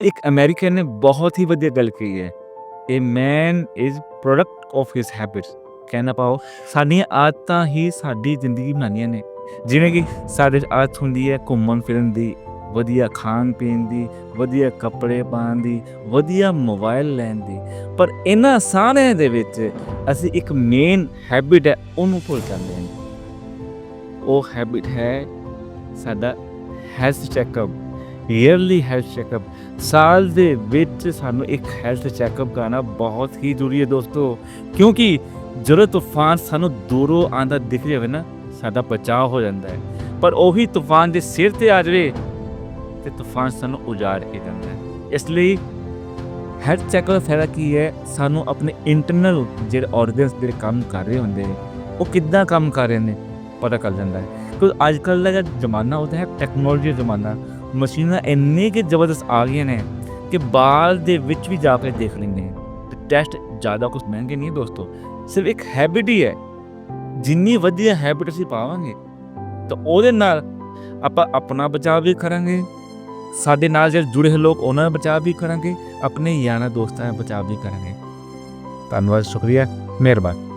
ਇੱਕ ਅਮਰੀਕਨ ਨੇ ਬਹੁਤ ਹੀ ਵਧੀਆ ਗੱਲ ਕਹੀ ਹੈ। A man is product of his habits ਕਹਿਣਾ ਪਾਓ, ਸਾਡੀਆਂ ਆਦਤਾਂ ਹੀ ਸਾਡੀ ਜ਼ਿੰਦਗੀ ਬਣਾਉਂਦੀਆਂ ਨੇ। ਜਿਵੇਂ ਕਿ ਸਾਡੇ 'ਚ ਆਦਤ ਹੁੰਦੀ ਹੈ ਘੁੰਮਣ ਫਿਰਨ ਦੀ, ਵਧੀਆ ਖਾਣ ਪੀਣ ਦੀ, ਵਧੀਆ ਕੱਪੜੇ ਪਾਉਣ ਦੀ, ਵਧੀਆ ਮੋਬਾਈਲ ਲੈਣ ਦੀ। ਪਰ ਇਹਨਾਂ ਸਾਰਿਆਂ ਦੇ ਵਿੱਚ ਅਸੀਂ ਇੱਕ ਮੇਨ ਹੈਬਿਟ ਹੈ, ਉਹਨੂੰ ਭੁੱਲ ਜਾਂਦੇ ਹਾਂ। ਉਹ ਹੈਬਿਟ ਹੈ ਸਾਡਾ health checkup early health checkup ਸਾਲ ਦੇ ਵਿੱਚ ਸਾਨੂੰ ਇੱਕ ਹੈਲਥ ਚੈੱਕਅਪ ਕਰਨਾ ਬਹੁਤ ਹੀ ਜ਼ਰੂਰੀ ਹੈ ਦੋਸਤੋ। ਕਿਉਂਕਿ ਜਦੋਂ ਤੂਫਾਨ ਸਾਨੂੰ ਦੂਰੋਂ ਆਂਦਾ ਦਿਖ ਜਾਵੇ ਨਾ, ਸਾਡਾ ਬਚਾਅ ਹੋ ਜਾਂਦਾ ਹੈ। ਪਰ ਉਹੀ ਤੂਫਾਨ ਦੇ ਸਿਰ ਤੇ ਆ ਜਾਵੇ, ਤੇ ਤੂਫਾਨ ਸਾਨੂੰ ਉਜਾੜ ਕੇ ਜਾਂਦਾ ਹੈ। ਇਸ ਲਈ ਹੈਲਥ ਚੈੱਕਅਪ ਦਾ ਫਾਇਦਾ ਕੀ ਹੈ? ਸਾਨੂੰ ਆਪਣੇ ਇੰਟਰਨਲ ਜਿਹੜੇ ਆਰਗਨਸ ਜਿਹੜੇ ਕੰਮ ਕਰ ਰਹੇ ਹੁੰਦੇ ਨੇ, ਉਹ ਕਿੱਦਾਂ ਕੰਮ ਕਰ ਰਹੇ ਨੇ, ਪਤਾ ਚੱਲ ਜਾਂਦਾ ਹੈ। ਕਿਉਂਕਿ ਅੱਜ ਕੱਲ੍ਹ ਦਾ ਜਿਹੜਾ ਜ਼ਮਾਨਾ ਉਹਦਾ ਹੈ ਟੈਕਨੋਲੋਜੀ ਦਾ ਜ਼ਮਾਨਾ। ਮਸ਼ੀਨਾਂ ਇੰਨੇ ਕਿ ਜ਼ਬਰਦਸਤ ਆ ਗਈਆਂ ਨੇ ਕਿ ਬਾਲ ਦੇ ਵਿੱਚ ਵੀ ਜਾ ਕੇ ਦੇਖ ਲੈਂਦੇ ਨੇ ਟੈਸਟ ਜ਼ਿਆਦਾ ਕੁਝ ਮਹਿੰਗੇ ਨਹੀਂ ਦੋਸਤੋ, ਸਿਰਫ ਇੱਕ ਹੈਬਿਟ ਹੀ ਹੈ। ਜਿੰਨੀ ਵਧੀਆ ਹੈਬਿਟ ਅਸੀਂ ਪਾਵਾਂਗੇ, ਤਾਂ ਉਹਦੇ ਨਾਲ ਆਪਾਂ ਆਪਣਾ ਬਚਾਅ ਵੀ ਕਰਾਂਗੇ। ਸਾਡੇ ਨਾਲ ਜਿਹੜੇ ਜੁੜੇ ਹੋਏ ਲੋਕ, ਉਹਨਾਂ ਦਾ ਬਚਾਅ ਵੀ ਕਰਾਂਗੇ। ਆਪਣੇ ਯਾਰਾਂ ਦੋਸਤਾਂ ਦਾ ਬਚਾਅ ਵੀ ਕਰਾਂਗੇ। ਧੰਨਵਾਦ, ਸ਼ੁਕਰੀਆ, ਮਿਹਰਬਾਨੀ।